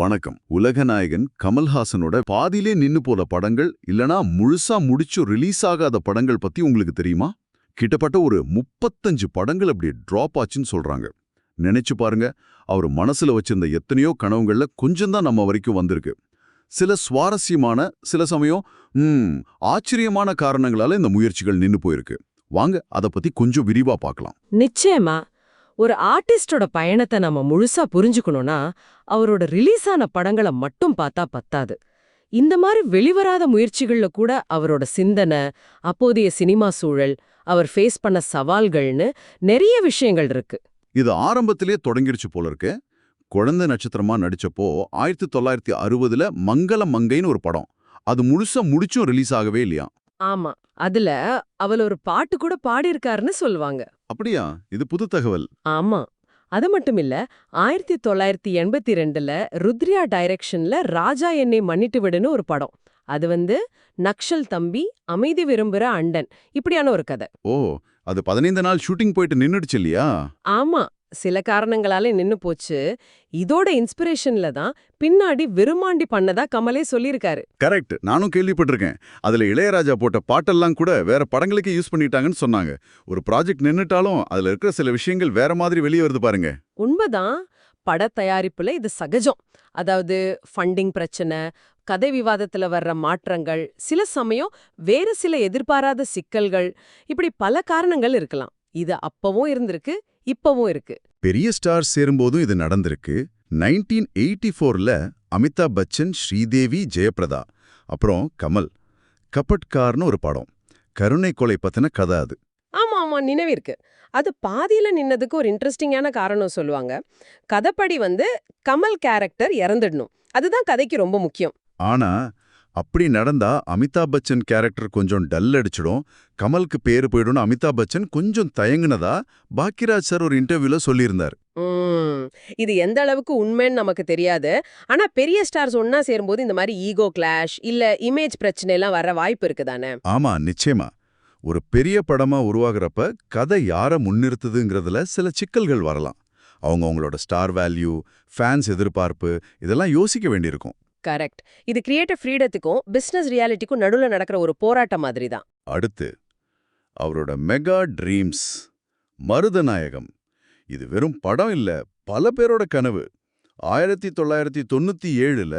வணக்கம். உலகநாயகன் கமல்ஹாசனோட பாதியிலே நின்னு போல படங்கள் இல்லனா முழுசா முடிச்சு ரிலீஸ் ஆகாத படங்கள் பத்தி உங்களுக்கு தெரியுமா? கிட்டத்தட்ட ஒரு முப்பத்தஞ்சு படங்கள் அப்படி டிராப் ஆச்சுன்னு சொல்றாங்க. நினைச்சு பாருங்க அவர் மனசுல வச்சிருந்த எத்தனையோ கனவுகள்ல கொஞ்சம்தான் நம்ம வரைக்கும் வந்திருக்கு. சில சுவாரஸ்யமான சில சமயம் உம் ஆச்சரியமான காரணங்களால இந்த முயற்சிகள் நின்னு போயிருக்கு. வாங்க அத பத்தி கொஞ்சம் விரிவா பார்க்கலாம். நிச்சயமா ஒரு ஆர்டிஸ்டோட பயணத்தை நம்ம முழுசா புரிஞ்சுக்கணும்னா அவரோட ரிலீஸ் ஆன படங்களை மட்டும் பார்த்தா பத்தாது. இந்த மாதிரி வெளிவராத முயற்சிகள்ல கூட அவரோட சிந்தனை அப்போதைய சினிமா சூழல் அவர் ஃபேஸ் பண்ண சவால்கள்னு நிறைய விஷயங்கள் இருக்கு. இது ஆரம்பத்திலே தொடங்கிருச்சு போல இருக்கு. குழந்தை நட்சத்திரமா நடிச்சப்போ ஆயிரத்தி தொள்ளாயிரத்தி அறுபதுல மங்கள மங்கைன்னு ஒரு படம். அது முழுசா முடிச்சும் ரிலீஸ் ஆகவே இல்லையா ஆமா. அதுல அவள் ஒரு பாட்டு கூட பாடியிருக்காருன்னு சொல்லுவாங்க. அப்படியா? இது புது தகவல். ஆமா. அது மட்டும் இல்ல ஆயிரத்தி தொள்ளாயிரத்தி எண்பத்தி ரெண்டுல ருத்ரியா டைரக்ஷன்ல ராஜா என்னை மன்னிட்டு விடுன்னு ஒரு படம். அது வந்து நக்ஷல் தம்பி அமைதி விரும்புற அண்டன். இப்படியான ஒரு கதை. ஓ அது பதினைந்து நாள் ஷூட்டிங் போயிட்டு நின்னுடுச்சு இல்லையா? ஆமா. சில காரணங்களால நின்னு போச்சு. இதோட இன்ஸ்பிரேஷன்ல தான் பின்னாடி விருமாண்டி பண்ணதா கமலே சொல்லியிருக்காரு. கரெக்ட் நானும் கேள்விப்பட்டிருக்கேன். அதுல இளையராஜா போட்ட பாட்டெல்லாம் கூட வேற படங்களுக்கு யூஸ் பண்ணிட்டாங்கன்னு சொன்னாங்க. ஒரு ப்ராஜெக்ட் நின்னுட்டாலும் அதுல இருக்கிற சில விஷயங்கள் வேற மாதிரி வெளியே வருது பாருங்க. உண்மைதான். பட தயாரிப்புல இது சகஜம். அதாவது ஃபண்டிங் பிரச்சனை கதை விவாதத்துல வர்ற மாற்றங்கள் சில சமயம் வேற சில எதிர்பாராத சிக்கல்கள் இப்படி பல காரணங்கள் இருக்கலாம். இது அப்பவும் இருந்திருக்கு இப்பவும் இருக்கு. பெரிய ஸ்டார் சேரும்போதும் இது நடந்திருக்கு. நைன்டீன் எயிட்டி ஃபோர்ல அமிதாப் பச்சன் ஸ்ரீதேவி ஜெயபிரதா அப்புறம் கமல். கபட்கார்னு ஒரு படம். கருணை கொலை பத்தின கதை அது. ஆமா ஆமா நினைவிருக்கு அது பாதியில நின்னதுக்கு ஒரு இன்ட்ரெஸ்டிங்கான காரணம் சொல்லுவாங்க. கதைப்படி வந்து கமல் கேரக்டர் இறந்துடணும். அதுதான் கதைக்கு ரொம்ப முக்கியம். ஆனா அப்படி நடந்தா அமிதாப் பச்சன் கேரக்டர் கொஞ்சம் டல் அடிச்சிடும். கமலுக்கு பேரு போயிடும்னு அமிதாப் பச்சன் கொஞ்சம் தயங்குனதா பாக்கியராஜ் சார் ஒரு இன்டர்வியூல சொல்லியிருந்தார். இது எந்த அளவுக்கு உண்மைன்னு நமக்கு தெரியாது. ஆனா பெரிய ஸ்டார்ஸ் ஒன்னா சேரும்போது இந்த மாதிரி ஈகோ கிளாஷ் இல்ல இமேஜ் பிரச்சனை எல்லாம் வர வாய்ப்பு இருக்குதானே ஆமா நிச்சயமா. ஒரு பெரிய படமா உருவாகிறப்ப கதை யார முன்னிறுத்துதுங்கிறதுல சில சிக்கல்கள் வரலாம். அவங்க அவங்களோட ஸ்டார் வேல்யூ ஃபேன்ஸ் எதிர்பார்ப்பு இதெல்லாம் யோசிக்க வேண்டியிருக்கும். கரெக்ட். இது கிரியேட்டிவ் ஃப்ரீடத்துக்கும் பிசினஸ் ரியாலிட்டிக்கும் நடுவுல நடக்கிற ஒரு போராட்டம் மாதிரி தான் அடுத்து அவரோட மெகா ட்ரீம்ஸ் மருதநாயகம். இது வெறும் படம் இல்ல பல பேரோட கனவு. ஆயிரத்தி தொள்ளாயிரத்தி தொண்ணூத்தி ஏழுல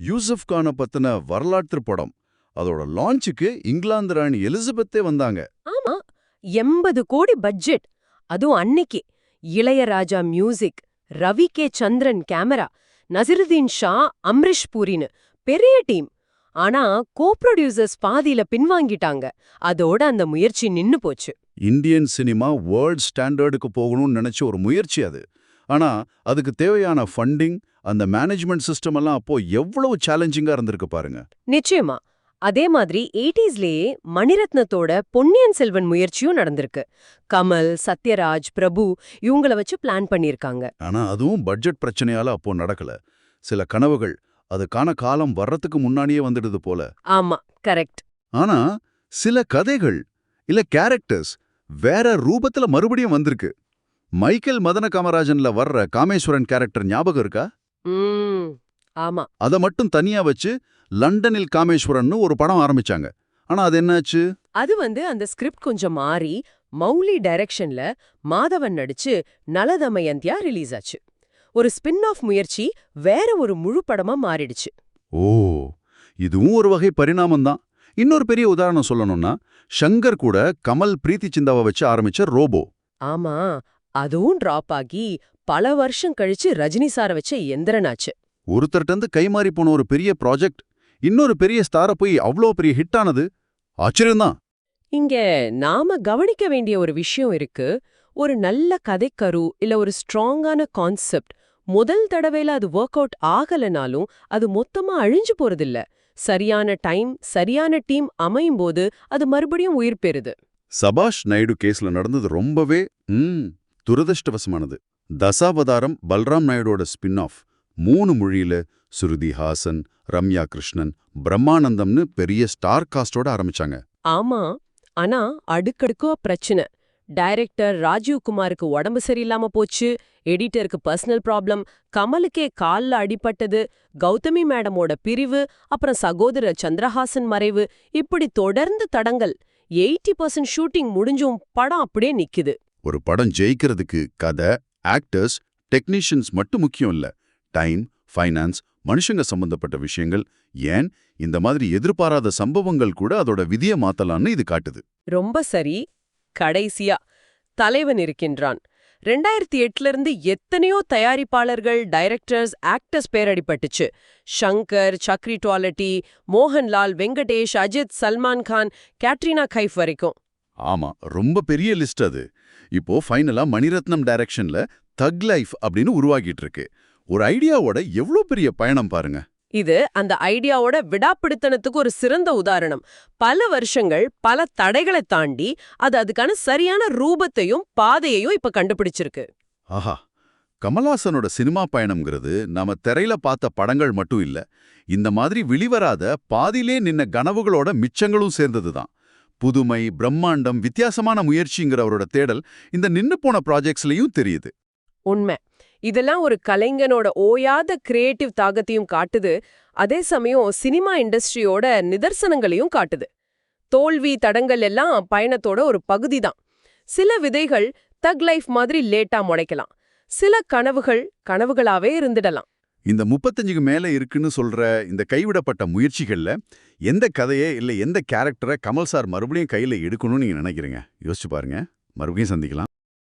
யூசப் கானை பத்தின வரலாற்று படம். அதோட லான்ச்சுக்கு இங்கிலாந்து ராணி எலிசபெத்தே வந்தாங்க. ஆமா எண்பது கோடி பட்ஜெட் அதுவும் அன்னைக்கு. Ilaiyaraaja music Ravi K Chandran camera Naseeruddin Shah Amrish பூரின்னு பெரிய டீம். ஆனா கோ ப்ரொடியூசர்ஸ் பாதியில பின்வாங்கிட்டாங்க. அதோட அந்த முயற்சி நின்னு போச்சு. இந்தியன் சினிமா வேர்ல்ட் ஸ்டாண்டர்டுக்கு போகணும்னு நினைச்ச ஒரு முயற்சி அது. ஆனா அதுக்கு தேவையான ஃபண்டிங் அந்த மேனேஜ்மெண்ட் சிஸ்டம் எல்லாம் அப்போ எவ்வளவு சேலஞ்சிங்கா இருந்திருக்கு பாருங்க. நிச்சயமா. அதே மாதிரி எயிட்டிஸ்லயே மணிரத்னத்தோட பொன்னியின் செல்வன் முயற்சியும் நடந்திருக்கு. கமல் சத்யராஜ் பிரபு இவங்கள வச்சு பிளான் பண்ணிருக்காங்க ஆனா அதுவும் பட்ஜெட் பிரச்சனையால அப்போ நடக்கல. சில கனவுகள் அதுக்கான காலம் வர்றதுக்கு முன்னாடியே வந்துடுது போல. ஆமா கரெக்ட் ஆனா சில கதைகள் இல்ல கேரக்டர்ஸ் வேற ரூபத்துல மறுபடியும் வந்திருக்கு. மைக்கேல் மதன காமராஜன்ல வர்ற காமேஸ்வரன் கேரக்டர் ஞாபகம் இருக்கா? ஆமா. அத மட்டும் தனியா வச்சு லண்டனில் காமேஸ்வரன்னு ஒரு படம் ஆரம்பிச்சாங்க. ஆனா அது என்னாச்சு? அது வந்து அந்த ஸ்கிரிப்ட் கொஞ்சம் மாறி மௌலி டைரக்ஷன்ல மாதவன் நடிச்சு நலதமயந்தியா ரிலீஸ் ஆச்சு. ஒரு ஸ்பின் ஆஃப் முயற்சி வேற ஒரு முழு படமா மாறிடுச்சு. ஓ இதுவும் ஒரு வகை பரிணாமம் தான். இன்னொரு பெரிய உதாரணம் சொல்லணும்னா ஷங்கர் கூட கமல் பிரீத்தி சிந்தாவை வச்சு ஆரம்பிச்ச ரோபோ. ஆமா அதுவும் டிராப் ஆகி பல வருஷம் கழிச்சு ரஜினி சார வச்ச எந்திரனாச்சு ஒருத்தர்ட்டந்து கைமாறி போன ஒரு பெரிய ப்ராஜெக்ட் இன்னொரு பெரிய ஸ்டார போய் அவ்வளோ பெரிய ஹிட் ஆனது ஆச்சரியம்தான். இங்க நாம கவனிக்க வேண்டிய ஒரு விஷயம் இருக்கு. ஒரு நல்ல கதைக்கரு இல்ல ஒரு ஸ்ட்ராங்கான கான்செப்ட் முதல் தடவையில அது ஒர்க் அவுட் ஆகலனாலும் அது மொத்தமா அழிஞ்சு போறதில்ல. சரியான டைம் சரியான டீம் அமையும் போது அது மறுபடியும் உயிர் பெறுது. சபாஷ் நாயுடு கேஸ்ல நடந்தது ரொம்பவே ம் துரதிருஷ்டவசமானது. தசாவதாரம் பல்ராம் நாயுடோட ஸ்பின் ஆஃப் மூணு மொழியில சுருதி ஹாசன் ரம்யா கிருஷ்ணன் பிரம்மானந்தம்னு பெரிய ஸ்டார் காஸ்டோட ஆரம்பிச்சாங்க. ஆமா. ஆனா அடுக்கடுக்கா பிரச்சனை. டைரக்டர் ராஜீவ் குமாருக்கு உடம்பு சரியில்லாம போச்சு எடிட்டருக்கு பர்சனல் ப்ராப்ளம் கமலுக்கே கால்ல அடிபட்டது கௌதமி மேடமோட பிரிவு அப்புறம் சகோதரர் சந்திரஹாசன் மறைவு இப்படி தொடர்ந்து தடங்கள். எயிட்டி பர்சன்ட் ஷூட்டிங் முடிஞ்சும் படம் அப்படியே நிக்குது. ஒரு படம் ஜெயிக்கிறதுக்கு கதை ஆக்டர்ஸ் டெக்னீஷியன்ஸ் மட்டும் முக்கியம் இல்ல. டைம் ஃபைனான்ஸ் மனுஷங்க சம்பந்தப்பட்ட விஷயங்கள். ஏன்? இந்த மாதிரி எதிர்பாராத சம்பவங்கள் கூட அதோட விதியை மாத்தலாம்னு இது காட்டுது. ரொம்ப சரி. கடைசியா தலைவன் இருக்கின்றான். ரெண்டாயிரத்தி எட்டுல இருந்து எத்தனையோ தயாரிப்பாளர்கள் டைரக்டர்ஸ் ஆக்டர்ஸ் பேரடிப்பட்டுச்சு. ஷங்கர் சக்ரி டுவாலட்டி மோகன்லால் வெங்கடேஷ் அஜித் சல்மான் கான் கேட்ரினா கைஃப் வரைக்கும். ஆமா ரொம்ப பெரிய லிஸ்ட் அது. இப்போ ஃபைனலா மணிரத்னம் டைரக்ஷன்ல தக் லைஃப் அப்படின்னு உருவாகிட்டு இருக்கு. ஒரு ஐடியாவோட எவ்வளவு பெரிய பயணம் பாருங்க. இது அந்த ஐடியாவோட விடாப்பிடித்தனத்துக்கு ஒரு சிறந்த உதாரணம். பல வருஷங்கள் பல தடைகளை தாண்டி அது அதுக்கான சரியான ரூபத்தையும் பாதையையும் இப்ப கண்டுபிடிச்சிருக்கு. ஆஹா கமல்ஹாசனோட சினிமா பயணம்ங்கிறது நாம திரையில பார்த்த படங்கள் மட்டும் இல்ல இந்த மாதிரி வெளிவராத பாதியிலே நின்ன கனவுகளோட மிச்சங்களும் சேர்ந்ததுதான். புதுமை பிரம்மாண்டம் வித்தியாசமான முயற்சிங்கிற அவரோட தேடல் இந்த நின்னு போன ப்ராஜெக்ட்ஸ்லயும் தெரியுது. உண்மை. இதெல்லாம் ஒரு கலைஞனோட ஓயாத கிரியேட்டிவ் தாகத்தையும் காட்டுது. அதே சமயம் சினிமா இண்டஸ்ட்ரியோட நிதர்சனங்களையும் காட்டுது. தோல்வி தடங்கள் எல்லாம் பயணத்தோட ஒரு பகுதி தான் சில விதைகள் தக் லைஃப் மாதிரி லேட்டா முளைக்கலாம். சில கனவுகள் கனவுகளாவே இருந்துடலாம். இந்த முப்பத்தஞ்சுக்கு மேல இருக்குன்னு சொல்ற இந்த கைவிடப்பட்ட முயற்சிகள்ல எந்த கதையை இல்ல எந்த கேரக்டரை கமல் சார் மறுபடியும் கையில எடுக்கணும்னு நீங்க நினைக்கிறீங்க? யோசிச்சு பாருங்க. மறுபடியும் சந்திக்கலாம்.